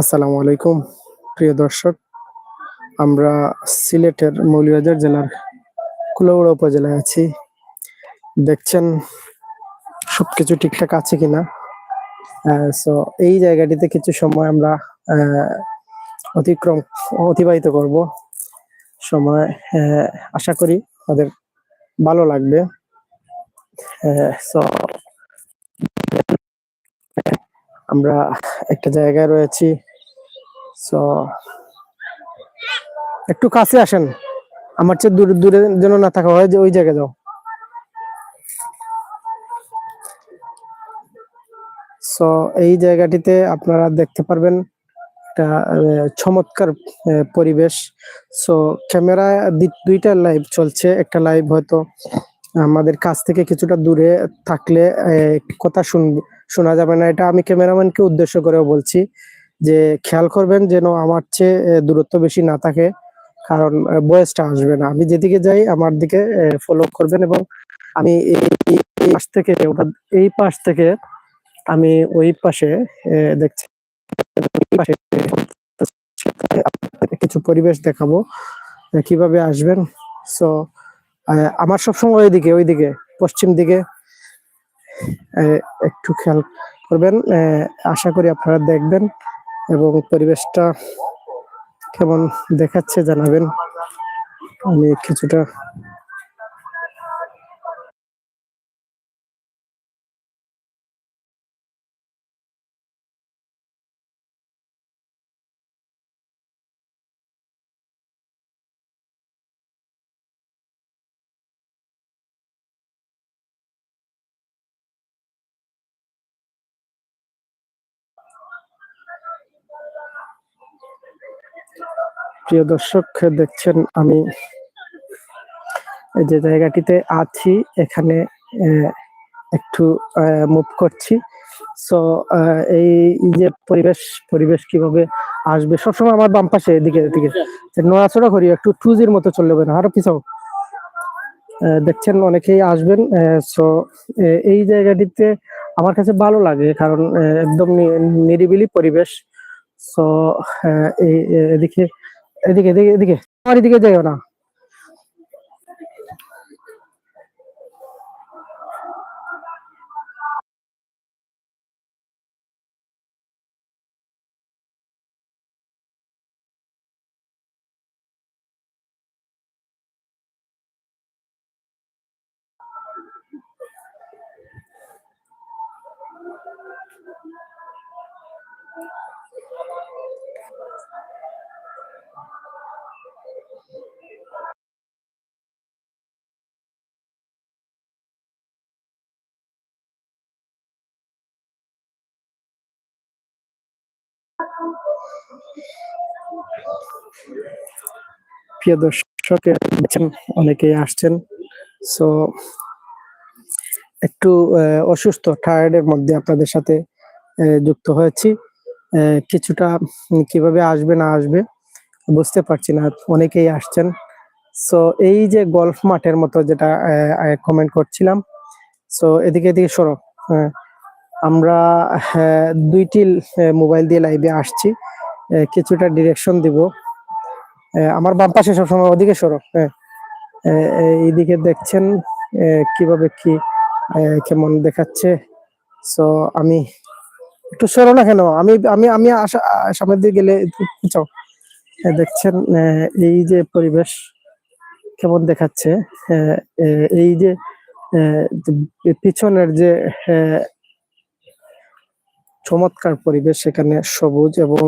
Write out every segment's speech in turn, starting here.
আসসালামু আলাইকুম, প্রিয় দর্শক। আমরা সিলেটের মৌলভীবাজার জেলার কুলাউড়া উপজেলায় আছি। দেখছেন সবকিছু ঠিকঠাক আছে কিনা? সো এই জায়গাটিতে কিছু সময় আমরা অতিক্রম, অতিবাহিত করব। সময় আশা করি আমাদের ভালো লাগবে। সো আমরা একটা জায়গায় রয়েছি। সো একটু কাছে আসেন। আমার চেয়ে দূরে দূরে যেন না থাকা হয়, যে ওই জায়গায় যাও। সো এই জায়গাটিতে আপনারা দেখতে পারবেন একটা চমৎকার পরিবেশ। সো ক্যামেরা দুইটা লাইভ চলছে। একটা লাইভ হয়তো আমাদের কাছ থেকে কিছুটা দূরে থাকলে কথা শুন শোনা যাবে না। এটা আমি ক্যামেরাম্যানকে উদ্দেশ্য করেও বলছি যে খেয়াল করবেন যেন আমার চেয়ে দূরত্ব বেশি না থাকে, কারণ বয়সটা আসবে না। আমি যেদিকে যাই, আমার দিকে ফলো করবেন এবং আমি এই পাশ থেকে এই পাশ থেকে আমি ওই পাশে দেখছি কিছু পরিবেশ দেখাবো কীভাবে আসবেন। সো আমার সবসময় ওইদিকে ওইদিকে, পশ্চিম দিকে একটু খেয়াল করবেন। আশা করি আপনারা দেখবেন এবং পরিবেশটা কেমন দেখাচ্ছে জানাবেন। আমি কিছুটা প্রিয় দর্শক, দেখছেন আমি যে জায়গাটিতে আছি, এখানে একটু মুভ করছি। সো এই যে পরিবেশ পরিবেশ কীভাবে আসবে? সবসময় আমার বাম পাশে এদিকে এদিকে। নড়াচড়া করি, একটু টুজির মতো চলে হবে না। আরও পিছাও। দেখছেন অনেকেই আসবেন সো এই জায়গাটিতে আমার কাছে ভালো লাগে, কারণ একদম নিরিবিলি পরিবেশ। সো এই এদিকে এদিকে এদিকে এদিকে। আমার এদিকে যাইও না। প্রিয় দর্শক অনেকেই আসছেন। সো একটু অসুস্থ টায়ার্ডের মধ্যে আপনাদের সাথে যুক্ত হয়েছি। কিছুটা কীভাবে আসবে না আসবে বুঝতে পারছি না অনেকেই আসছেন। সো এই যে গলফ মাঠের মতো যেটা কমেন্ট করছিলাম সো এদিকে এদিকে সরো। হ্যাঁ, আমরা হ্যাঁ, দুইটি মোবাইল দিয়ে লাইভে আসছি। কিছুটা ডিরেকশন দিব। আমার বাম পাশে সবসময় ওদিকে সরো। হ্যাঁ এইদিকে দেখছেন কীভাবে কি কেমন দেখাচ্ছে। সো আমি একটু সরো না কেন? আমি আমি আমি আসা সামনের দিকে গেলে চাও। দেখছেন এই যে পরিবেশ কেমন দেখাচ্ছে। এই যে পিছনের যে চমৎকার পরিবেশ সেখানে সবুজ এবং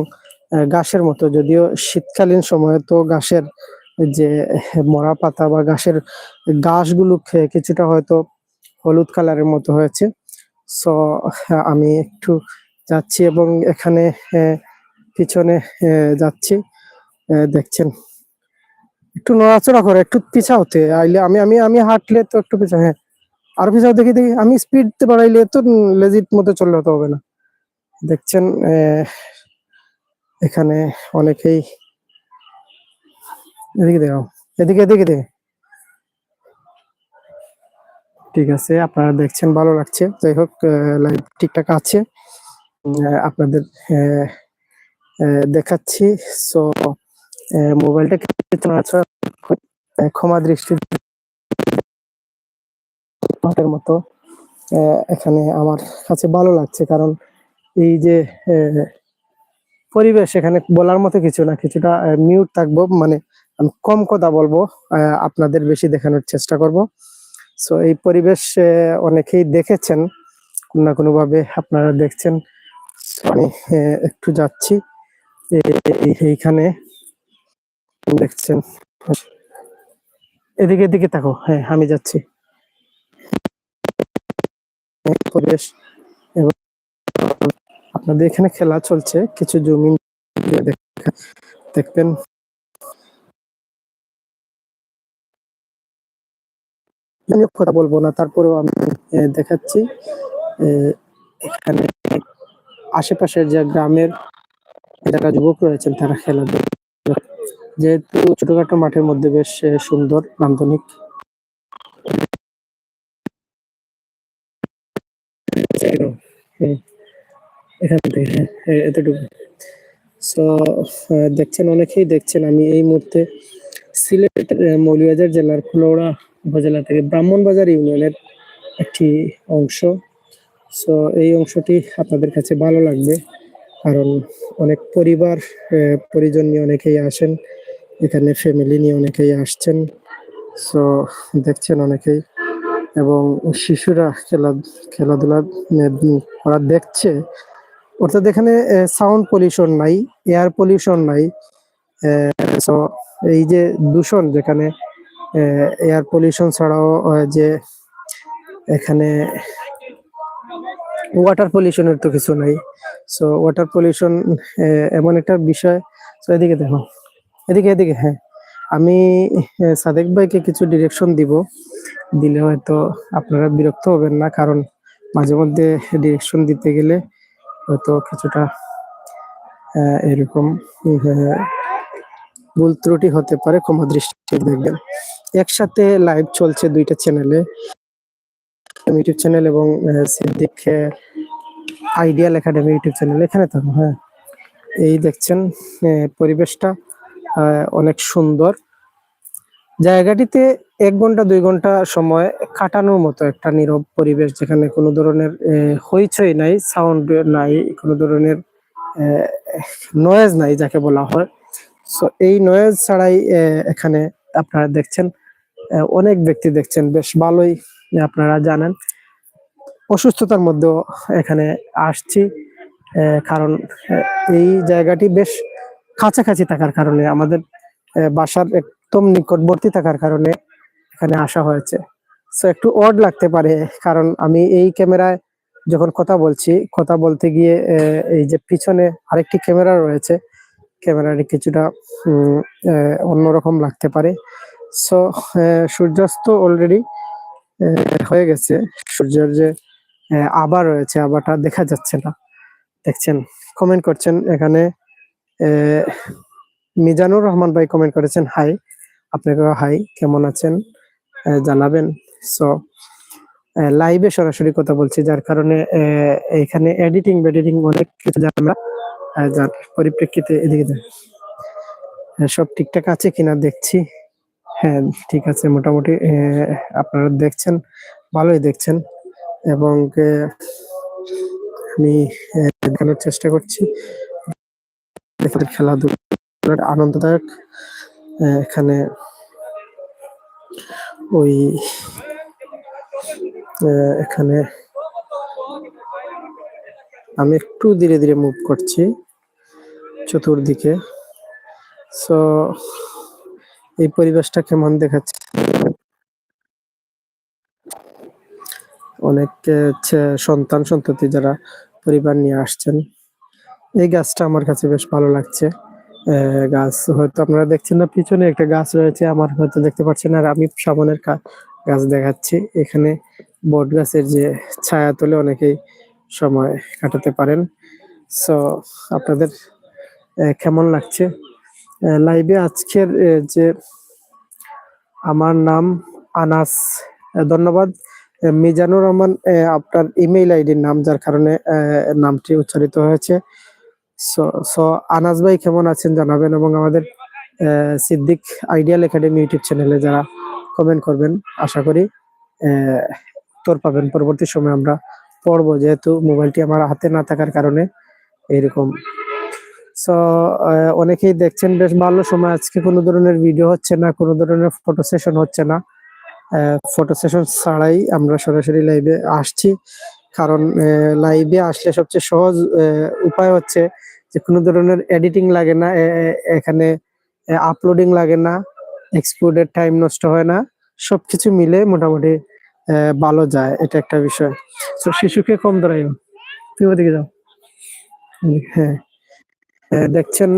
ঘাসের মতো। যদিও শীতকালীন সময়ে তো ঘাসের যে মরা পাতা বা ঘাসের ঘাসগুলো খেয়ে কিছুটা হয়তো হলুদ কালারের মতো হয়েছে। সো আমি একটু যাচ্ছি এবং এখানে পিছনে যাচ্ছি। দেখছেন। একটু নড়াচড়া করে, একটু পিছাওতে আইলে আমি আমি আমি হাঁটলে তো একটু পিছা হ্যাঁ। আর পিছাও দেখি দেখি, আমি স্পিড বাড়াইলে তো লেজিট মতো চললে হতে হবে না। দেখছেন এখানে অনেকেই এদিকে দেখো এদিকে এদিকে দেখে ঠিক আছে, আপনারা দেখছেন, ভালো লাগছে। যাই হোক লাইভ ঠিকঠাক আছে। আপনাদের দেখাচ্ছি। সো মোবাইলটা ক্ষমা দৃষ্টি মতো এখানে আমার কাছে ভালো লাগছে, কারণ এই যে পরিবেশ এখানে বলার মতো কিছু না, কিছুটা মিউট থাকব মানে আমি কম কথা বলব আপনাদের বেশি দেখানোর চেষ্টা করব। সো এই পরিবেশ অনেকেই দেখেছেন, কোনো না কোনো ভাবে আপনারা দেখছেন। আমি একটু যাচ্ছি। এইখানে দেখছেন। এদিকে এদিকে থাকো হ্যাঁ আমি যাচ্ছি। পরিবেশ এবং আপনাদের এখানে খেলা চলছে কিছু জমি দেখবেন। আমি কথা বলব না তারপরেও আমি দেখাচ্ছি। এখানে আশেপাশের যে গ্রামের যারা যুবক রয়েছেন তারা খেলাধুলা যেহেতু ছোটখাটো মাঠের মধ্যে বেশ সুন্দর নান্দনিক। হ্যাঁ, এখান থেকে হ্যাঁ, এতটুকু। সো দেখছেন অনেকেই দেখছেন আমি এই মুহূর্তে সিলেট আহ, মৌলভীবাজার জেলার কুলৌড়া উপজেলা থেকে ব্রাহ্মণবাজার ইউনিয়নের একটি অংশ। সো এই অংশটি আপনাদের কাছে ভালো লাগবে কারণ অনেক পরিবার পরিজন নিয়ে অনেকেই আসেন এখানে ফ্যামিলি নিয়ে অনেকেই আসছেন। সো দেখছেন অনেকেই এবং শিশুরা খেলা খেলাধুলা দেখছে। অর্থাৎ এখানে সাউন্ড পলিউশন নাই এয়ার পলিউশন নাই সো এই যে দূষণ যেখানে এয়ার পলিউশন ছাড়াও যে এখানে ওয়াটার পলিউশনের তো কিছু নাই সো ওয়াটার পলিউশন এমন একটা বিষয় তো এদিকে দেখো, এদিকে এদিকে হ্যাঁ আমি সাদেক ভাইকে কিছু ডিরেকশন দিব, দিলে হয়তো আপনারা বিরক্ত হবেন না, কারণ মাঝে মধ্যে ডিরেকশন দিতে গেলে হয়তো কিছুটা এরকম ভুল ত্রুটি হতে পারে, ক্ষমা দৃষ্টি দেখবেন। একসাথে লাইভ চলছে দুইটা চ্যানেলে ইউটিউব চ্যানেল এবং Siddique ideal academy YouTube channel এখানে থাকো হ্যাঁ। এই দেখছেন পরিবেশটা অনেক সুন্দর। জায়গাটিতে এক ঘণ্টা, দুই ঘণ্টা সময় কাটানোর মতো একটা নীরব পরিবেশ যেখানে কোনো ধরনের হইচই নাই সাউন্ড নাই, কোনো ধরনের নয়েজ নাই যাকে বলা হয়। সো এই নয়েজ ছাড়াই এখানে আপনারা দেখছেন অনেক ব্যক্তি দেখছেন, বেশ ভালোই আপনারা জানেন। অসুস্থতার মধ্যেও এখানে আসছি কারণ এই জায়গাটি বেশ কাছাকাছি থাকার কারণে আমাদের বাসার একদম নিকটবর্তী থাকার কারণে এখানে আসা হয়েছে। সো একটু অড লাগতে পারে, কারণ আমি এই ক্যামেরায় যখন কথা বলছি, কথা বলতে গিয়ে এই যে পিছনে আরেকটি ক্যামেরা রয়েছে, ক্যামেরাটি কিছুটা অন্যরকম লাগতে পারে। সো সূর্যাস্ত অলরেডি হয়ে গেছে। সূর্যের যে আভা রয়েছে, আভাটা দেখা যাচ্ছে না। দেখছেন কমেন্ট করছেন এখানে মিজানুর রহমান ভাই কমেন্ট করেছেন হাই আপনাকে হাই, কেমন আছেন? জানাবেন। সো লাইভে সরাসরি কথা বলছি, যার কারণে এখানে এডিটিং এডিটিং অনেক কিছু আমরা যার পরিপ্রেক্ষিতে এদিকে সব ঠিকঠাক আছে কিনা দেখছি। হ্যাঁ ঠিক আছে, মোটামুটি আপনারা দেখছেন, ভালোই দেখছেন। এবং আমি দেখানোর চেষ্টা করছি। এখানে খেলাধুলার আনন্দদায়ক এখানে ওই এখানে আমি একটু ধীরে ধীরে মুভ করছি চতুর্দিকে। সো এই পরিবেশটা কেমন দেখাচ্ছে? অনেক সন্তান সন্ততি যারা পরিবার নিয়ে আসছেন, এই গাছটা আমার কাছে বেশ ভালো লাগছে। গাছ হয়তো আপনারা দেখছেন না, পিছনে একটা গাছ রয়েছে, আমার হয়তো দেখতে পাচ্ছেন আর আমি সামনের গাছ দেখাচ্ছি। এখানে বট গাছের যে ছায়া তুলে অনেকেই সময় কাটাতে পারেন। সো, আপনাদের কেমন লাগছে? লাইভে আজকের যে আমার নাম আনাস ধন্যবাদ। মিজানুর রহমান আপনার ইমেইল আইডির নাম, যার কারণে নামটি উচ্চারিত হয়েছে। সো আনাস ভাই কেমন আছেন জানাবেন এবং আমাদের সিদ্দিক আইডিয়াল একাডেমি ইউটিউব চ্যানেলে যারা কমেন্ট করবেন, আশা করি উত্তর পাবেন। পরবর্তী সময় আমরা পড়ব, যেহেতু মোবাইলটি আমার হাতে না থাকার কারণে এরকম। সো অনেকেই দেখছেন, বেশ ভালো সময়, আজকে কোনো ধরনের ভিডিও হচ্ছে না, কোনো ধরনের ফটো সেশন হচ্ছে না। ফটো সেশন ছাড়াই আমরা সরাসরি লাইভে আসছি। কারণ লাইভে আসলে সবচেয়ে সহজ উপায় হচ্ছে যে কোনো ধরনের এডিটিং লাগে না এখানে আপলোডিং লাগে না এক্সপোর্টের টাইম নষ্ট হয় না, সবকিছু মিলে মোটামুটি ভালো যায়, এটা একটা বিষয়। তো শিশুকে কম ধরাই তুমি ওদিকে যাও। হ্যাঁ। দেখছেন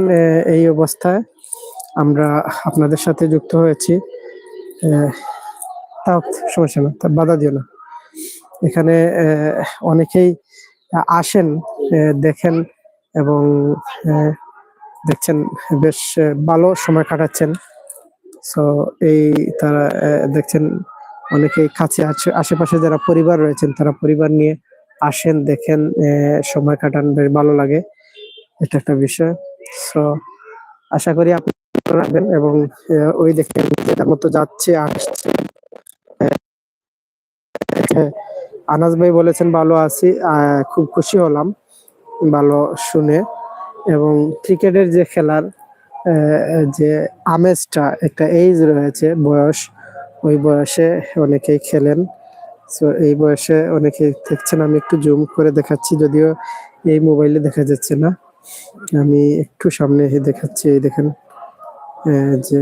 এই অবস্থায় আমরা আপনাদের সাথে যুক্ত হয়েছি। তাও সমস্যা না, তা বাধা দিও না। এখানে অনেকেই আসেন দেখেন এবং দেখছেন, বেশ ভালো সময় কাটাচ্ছেন। সো, এই তারা দেখছেন, অনেকেই কাছে আশেপাশে যারা পরিবার রয়েছেন, তারা পরিবার নিয়ে আসেন, দেখেন সময় কাটান, বেশ ভালো লাগে। এটা একটা বিষয়। সো, আশা করি আপনি এবং ওই দেখেন যেটার মতো যাচ্ছে, আসছে। হ্যাঁ, আনাস ভাই বলেছেন ভালো আছি খুব খুশি হলাম ভালো শুনে। এবং ক্রিকেটের যে খেলার যে আমেজটা একটা এইজ রয়েছে বয়স ওই বয়সে অনেকেই খেলেন। সো এই বয়সে অনেকেই দেখছেন আমি একটু জুম করে দেখাচ্ছি যদিও এই মোবাইলে দেখা যাচ্ছে না। আমি একটু সামনে দেখাচ্ছি এই দেখেন যে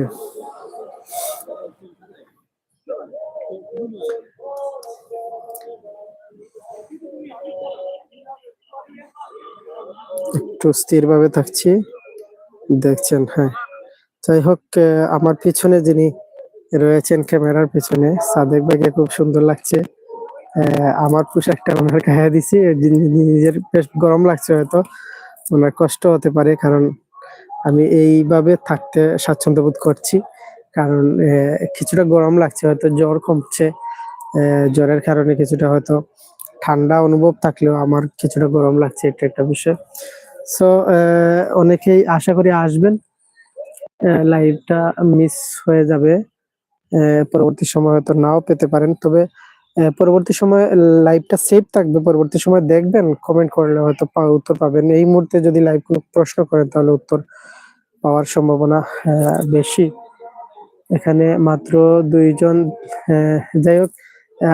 একটু স্থির ভাবে থাকছি। দেখছেন হ্যাঁ। যাই হোক আমার পিছনে যিনি রয়েছেন ক্যামেরার পিছনে, সাদেক ভাইকে খুব সুন্দর লাগছে। আমার পোশাকটা ওনার গায়ে দিছি নিজের বেশ গরম লাগছে হয়তো, ওনার কষ্ট হতে পারে, কারণ আমি এইভাবে থাকতে স্বাচ্ছন্দ্য বোধ করছি, কারণ কিছুটা গরম লাগছে, হয়তো জ্বর কমছে জ্বরের কারণে কিছুটা হয়তো ঠান্ডা অনুভব থাকলেও আমার কিছুটা গরম লাগছে, এটা একটা বিষয়। সো অনেকেই আশা করি আসবেন। লাইভটা মিস হয়ে যাবে। পরবর্তী সময় হয়তো নাও পেতে পারেন। তবে পরবর্তী সময় লাইভটা সেভ থাকবে। পরবর্তী সময় দেখবেন কমেন্ট করলে হয়তো উত্তর পাবেন। এই মুহূর্তে যদি লাইভ কোনো প্রশ্ন করেন, তাহলে উত্তর পাওয়ার সম্ভাবনা বেশি। এখানে মাত্র দুইজন যাই হোক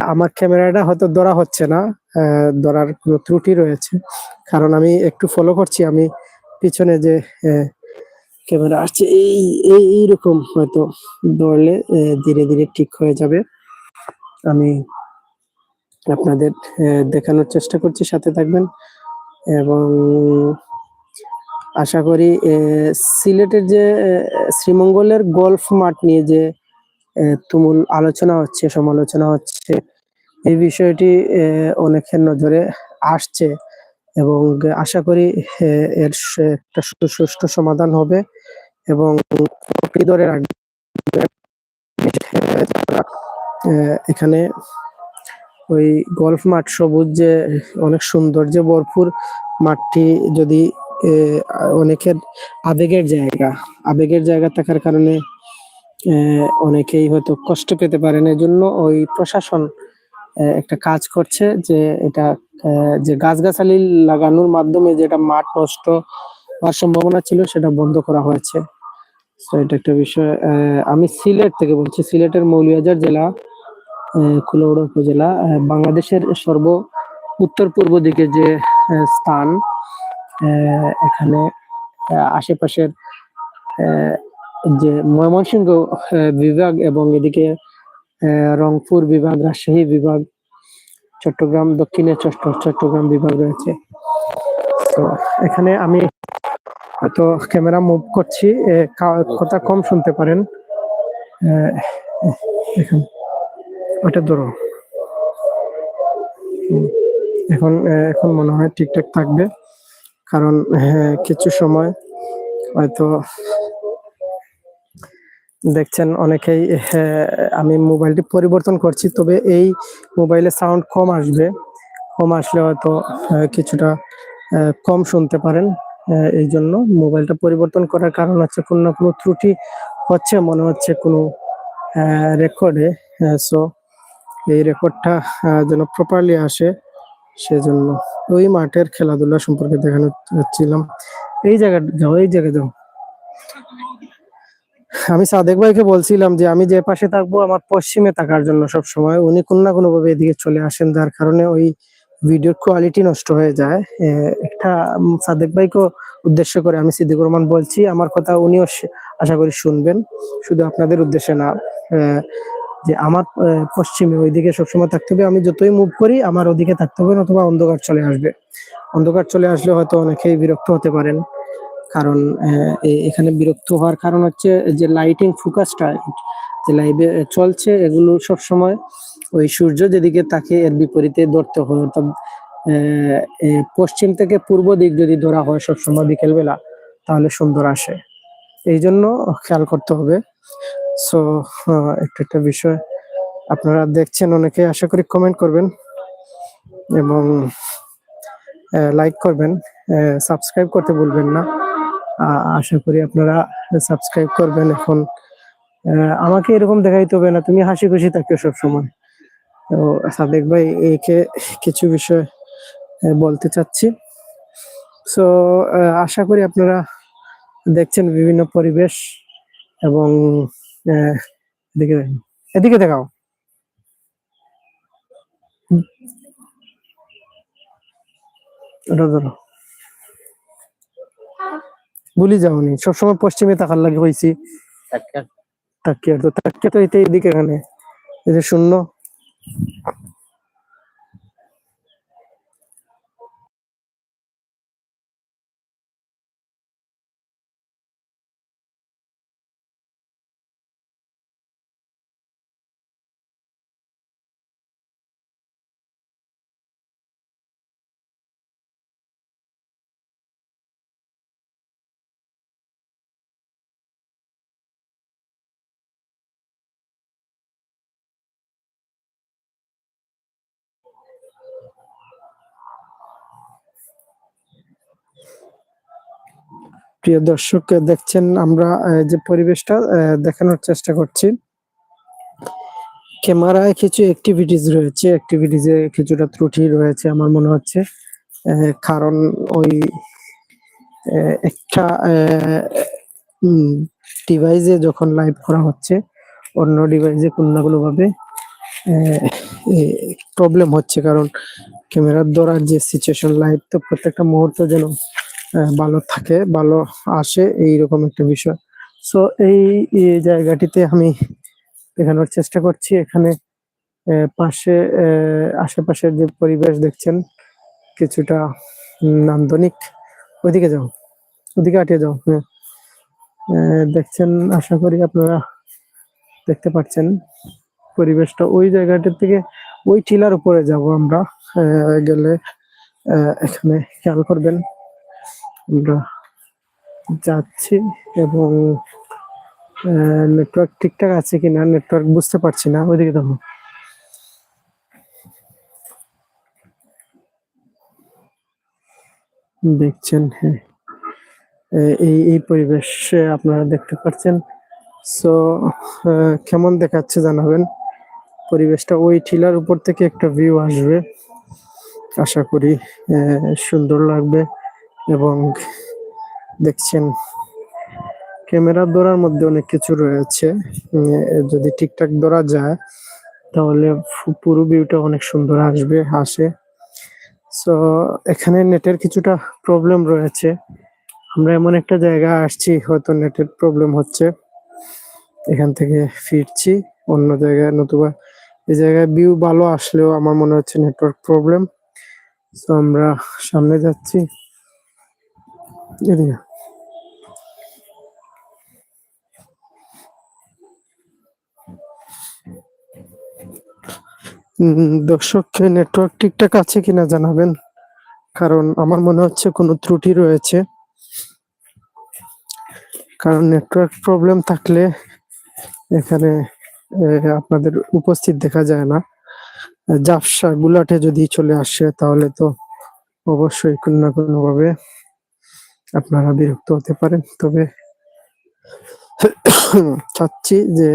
আমার ক্যামেরাটা হয়তো ধরা হচ্ছে না ধরার কোনো ত্রুটি রয়েছে। কারণ আমি একটু ফলো করছি আমি পিছনে যে ক্যামেরা আসছে এই এই এইরকম হয়তো আহ, ধীরে ধীরে ঠিক হয়ে যাবে। আমি আপনাদের দেখানোর চেষ্টা করছি সাথে থাকবেন। এবং আশা করি সিলেটের যে শ্রীমঙ্গলের গল্ফ মাঠ নিয়ে যে তুমুল আলোচনা হচ্ছে, সমালোচনা হচ্ছে। এই বিষয়টি অনেকের নজরে আসছে এবং আশা করি এর একটা সুষ্ঠু সমাধান হবে এবং এখানে ওই গল্ফ মাঠ সবুজ যে, অনেক সৌন্দর্যে ভরপুর মাঠটি যদি অনেকের আবেগের জায়গা আবেগের জায়গা থাকার কারণে অনেকেই হয়তো কষ্ট পেতে পারেন। এজন্য ওই প্রশাসন একটা কাজ করছে যে এটা যে গাছগাছালি লাগানোর মাধ্যমে যেটা মাঠ নষ্ট হওয়ার সম্ভাবনা ছিল সেটা বন্ধ করা হয়েছে। এটা একটা বিষয় আমি সিলেট থেকে বলছি। সিলেটের মৌলিয়াজার জেলা আহ, কুলাউড়া উপজেলা বাংলাদেশের সর্ব উত্তর পূর্ব দিকে যে স্থান এখানে আশেপাশের যে ময়মনসিংহ বিভাগ এবং এদিকে রংপুর বিভাগ, রাজশাহী বিভাগ, চট্টগ্রাম, দক্ষিণে চট্ট- চট্টগ্রাম বিভাগ রয়েছে। তো এখানে আমি হয়তো ক্যামেরা মুভ করছি কথা কম শুনতে পারেন। এখন, ওটা ধরো। এখন এখন মনে হয় ঠিকঠাক থাকবে, কারণ কিছু সময় হয়তো দেখছেন অনেকেই আমি মোবাইলটি পরিবর্তন করছি, তবে এই মোবাইলে সাউন্ড কম আসবে। কম আসলে হয়তো কিছুটা কম শুনতে পারেন এই জন্য মোবাইলটা পরিবর্তন করার কারণ হচ্ছে কোনো না কোনো ত্রুটি হচ্ছে, মনে হচ্ছে কোনো রেকর্ডে সো এই রেকর্ডটা যেন প্রপারলি আসে, সেজন্য ওই মাঠের খেলাধুলা সম্পর্কে দেখানো হচ্ছিলাম এই জায়গা যাও এই জায়গায় যাও। আমি সাদেক ভাইকে বলছিলাম যে আমি যে পাশে থাকব আমার পশ্চিমে থাকার জন্য সব সময় উনি কোনো না কোনো ভাবে এদিকে চলে আসেন, যার কারণে ওই ভিডিওর কোয়ালিটি নষ্ট হয়ে যায়। একটা সাদেক ভাইকে উদ্দেশ্য করে আমি সিদ্দিক রহমান বলছি, আমার কথা উনিও আশা করি শুনবেন। শুধু আপনাদের উদ্দেশ্যে না যে আমার পশ্চিমে ওইদিকে সবসময় থাকতে হবে। আমি যতই মুভ করি, আমার ওদিকে থাকতে হবে অথবা অন্ধকার চলে আসবে। অন্ধকার চলে আসলে হয়তো অনেকেই বিরক্ত হতে পারেন। কারণ এখানে বিরক্ত হওয়ার কারণ হচ্ছে যে লাইটিং ফোকাসটা যে লাইভে চলছে, এগুলো সব সময় ওই সূর্য যেদিকে তাকে এর বিপরীতে ধরতে হয়। অর্থাৎ পশ্চিম থেকে পূর্ব দিক যদি ধরা হয় সবসময় বিকেল বেলা তাহলে সুন্দর আসে। এই জন্য খেয়াল করতে হবে। সো একটা একটা বিষয় আপনারা দেখছেন, অনেকে আশা করি কমেন্ট করবেন এবং লাইক করবেন। সাবস্ক্রাইব করতে ভুলবেন না। আশা করি আপনারা সাবস্ক্রাইব করবেন এখন। আমাকে এরকম দেখাইতে হবে না, তুমি হাসি খুশি থাকিও সবসময়। তো সাদেক ভাই, একে কিছু বিষয় বলতে চাচ্ছি। সো আশা করি আপনারা দেখছেন বিভিন্ন পরিবেশ এবং এদিকে। এদিকে দেখাও। ধরো। ভুলি যাওনি সবসময় পশ্চিমে তাকার লাগে হয়েছি তাকিয়ে তো তাকিয়ে তো এটাই এদিকে এখানে। এই যে শূন্য। প্রিয় দর্শক, দেখছেন আমরা যে পরিবেশটা দেখানোর চেষ্টা করছি। ক্যামেরায় কিছু অ্যাক্টিভিটিস রয়েছে অ্যাক্টিভিটিসে কিছুটা ত্রুটি রয়েছে আমার মনে হচ্ছে। কারণ ওই একটা ডিভাইসে যখন লাইভ করা হচ্ছে, অন্য ডিভাইসে কোনো না কোনো ভাবে প্রবলেম হচ্ছে। কারণ ক্যামেরার দ্বারা যে সিচুয়েশন লাইভ তো প্রত্যেকটা মুহূর্ত যেন ভালো থাকে, ভালো আসে, এইরকম একটা বিষয়। সো এই জায়গাটিতে আমি দেখানোর চেষ্টা করছি। এখানে পাশে আশেপাশের যে পরিবেশ দেখছেন, কিছুটা নান্দনিক। ওইদিকে যাও, ওদিকে আটিয়ে যাও। হ্যাঁ। দেখছেন, আশা করি আপনারা দেখতে পাচ্ছেন পরিবেশটা। ওই জায়গাটার থেকে ওই টিলার উপরে যাব আমরা। গেলে এখানে খেয়াল করবেন। আমরা যাচ্ছি এবং নেটওয়ার্ক ঠিকঠাক আছে কিনা নেটওয়ার্ক বুঝতে পারছি না। ওইদিকে দেখো। দেখছেন হ্যাঁ। এই এই পরিবেশে আপনারা দেখতে পাচ্ছেন। সো কেমন দেখাচ্ছে জানাবেন। পরিবেশটা ওই টিলার উপর থেকে একটা ভিউ আসবে। আশা করি সুন্দর লাগবে। এবং দেখছেন, ক্যামেরা ধরার মধ্যে অনেক কিছু রয়েছে। যদি ঠিকঠাক ধরা যায়, তাহলে পুরো ভিউটা অনেক সুন্দর আসবে, আসে। সো এখানে নেটের কিছুটা প্রবলেম রয়েছে। আমরা এমন একটা জায়গায় আসছি, হয়তো নেটের প্রবলেম হচ্ছে। এখান থেকে ফিরছি, অন্য জায়গায়, নতুবা এই জায়গায় ভিউ ভালো আসলেও আমার মনে হচ্ছে নেটওয়ার্ক প্রবলেম সো আমরা সামনে যাচ্ছি। এদিকে। দর্শককে নেটওয়ার্ক ঠিকঠাক আছে কিনা জানাবেন? কারণ আমার মনে হচ্ছে কোনো ত্রুটি রয়েছে। কারণ নেটওয়ার্ক প্রবলেম থাকলে এখানে আপনাদের উপস্থিত দেখা যায় না। জাফসা গুলাটে যদি চলে আসে, তাহলে তো অবশ্যই কোনো না কোনো ভাবে আপনারা বিরক্ত হতে পারেন। তবে চাচ্ছি যে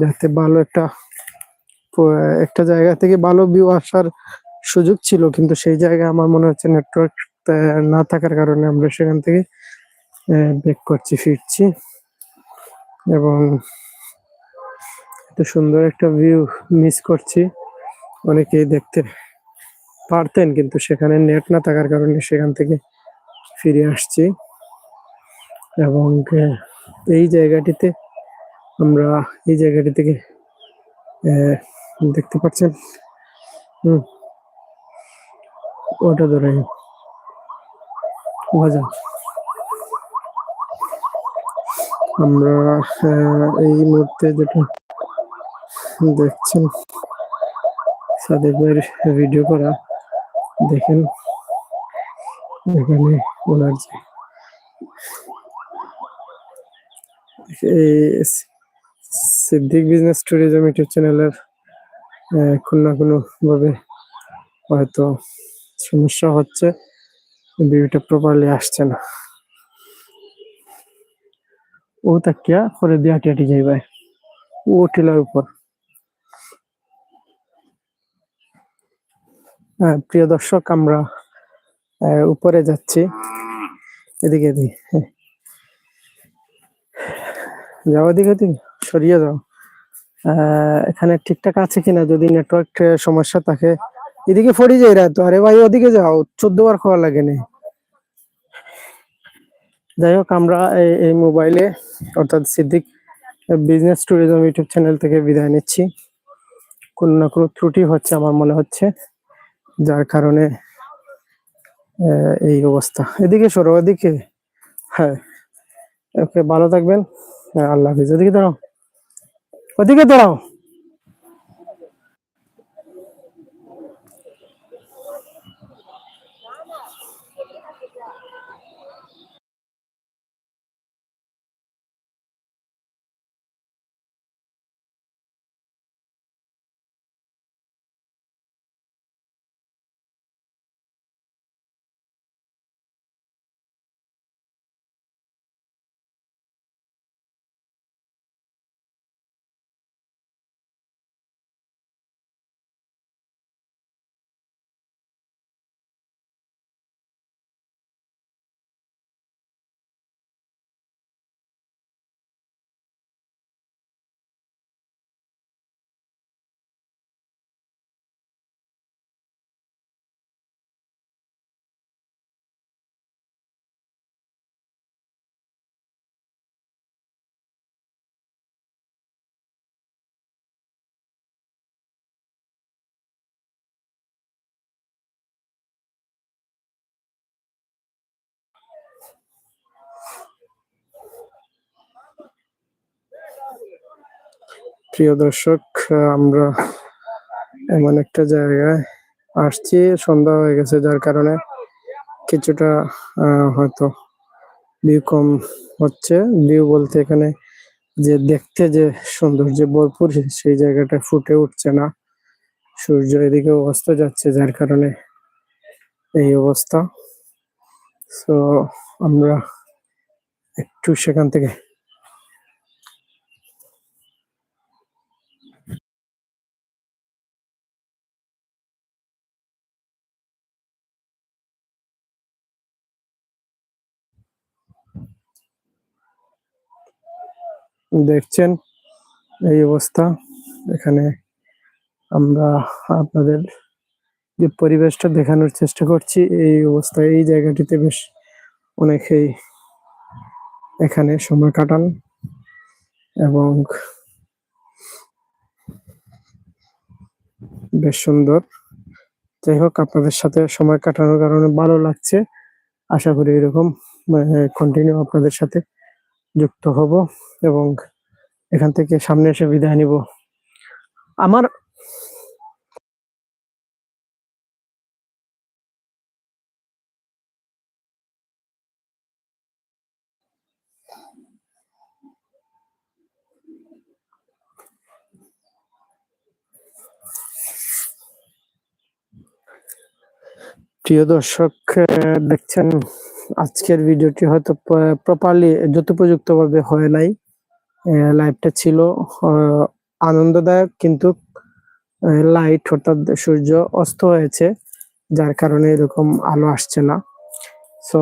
যাতে ভালো একটা একটা জায়গা থেকে ভালো ভিউ আসার সুযোগ ছিল, কিন্তু সেই জায়গায় আমার মনে হচ্ছে নেটওয়ার্ক না থাকার কারণে আমরা সেখান থেকে ব্যাক করছি, ফিরছি। এবং এত সুন্দর একটা ভিউ মিস করছি। অনেকেই দেখতে পারতেন, কিন্তু সেখানে নেট না থাকার কারণে সেখান থেকে ফিরে আসছি। এবং এই জায়গাটিতে আমরা, এই জায়গাটি থেকে দেখতে পাচ্ছেন, হুম, ওটা ধরে মজা। আমরা এই মুহূর্তে যেটা দেখছেন সাদেক ভাইয়ের ভিডিও করা, দেখেন। এখানে ওনার যে সিদ্দিক বিজনেস ট্যুরিজম ইউটিউব চ্যানেলের কোনো না কোনো ভাবে হয়তো সমস্যা হচ্ছে ভিডিওটা প্রপারলি আসছে না। ও তাকিয়া করে দিয়ে হাঁটি হাঁটি যাইবে ও টিলার উপর। হ্যাঁ, প্রিয় দর্শক আমরা উপরে যাচ্ছি। এদিকে এদিকে। যাও এদিকে এদিকে সরিয়ে যাও। এখানে ঠিকঠাক আছে কিনা? যদি নেটওয়ার্ক সমস্যা থাকে। এদিকে ফড়ি যাই রা তো আরে ভাই, ওদিকে যাও। চোদ্দ বার খাওয়া লাগে না যাই হোক, আমরা এই- মোবাইলে অর্থাৎ Siddique business tourism YouTube channel থেকে বিদায় নিচ্ছি। কোনো না কোনো ত্রুটি হচ্ছে, আমার মনে হচ্ছে। যার কারণে এই অবস্থা। এদিকে সরো, এদিকে। হ্যাঁ ওকে, ভালো থাকবেন। আল্লাহ হাফিজ। ওদিকে দাঁড়াও। ওদিকে দাঁড়াও। প্রিয় দর্শক আমরা এমন একটা জায়গায় আসছি। সন্ধ্যা হয়ে গেছে, যার কারণে কিছুটা হয়তো ভিউ কম হচ্ছে। ভিউ বলতে এখানে যে দেখতে যে সৌন্দর্য ভরপুর, সেই জায়গাটা ফুটে উঠছে না। সূর্য এদিকে অস্ত যাচ্ছে, যার কারণে এই অবস্থা। সো আমরা একটু সেখান থেকে দেখছেন এই অবস্থা। এখানে আমরা আপনাদের যে পরিবেশটা দেখানোর চেষ্টা করছি, এই অবস্থায়, এই জায়গাটিতে বেশ অনেকেই এখানে সময় কাটান এবং বেশ সুন্দর। যাই হোক, আপনাদের সাথে সময় কাটানোর কারণে ভালো লাগছে। আশা করি এরকম কন্টিনিউ আপনাদের সাথে যুক্ত হব এবং এখান থেকে সামনে এসে বিদায় নিব। আমার প্রিয় দর্শক দেখছেন আজকের ভিডিওটি হয়তো প্রপারলি যথোপযুক্তভাবে হয় নাই। লাইভটা ছিল আনন্দদায়ক কিন্তু লাইট অর্থাৎ সূর্য অস্ত হয়েছে, যার কারণে এরকম আলো আসছে না। সো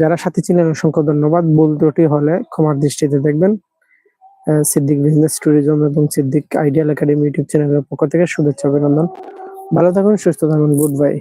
যারা সাথে ছিলেন, অসংখ্য ধন্যবাদ। ভুল ত্রুটি হলে ক্ষমার দৃষ্টিতে দেখবেন। সিদ্দিক বিজনেস ট্যুরিজম এবং সিদ্দিক আইডিয়াল একাডেমি ইউটিউব চ্যানেলের পক্ষ থেকে শুভেচ্ছা অভিনন্দন। ভালো থাকুন, সুস্থ থাকুন গুড বাই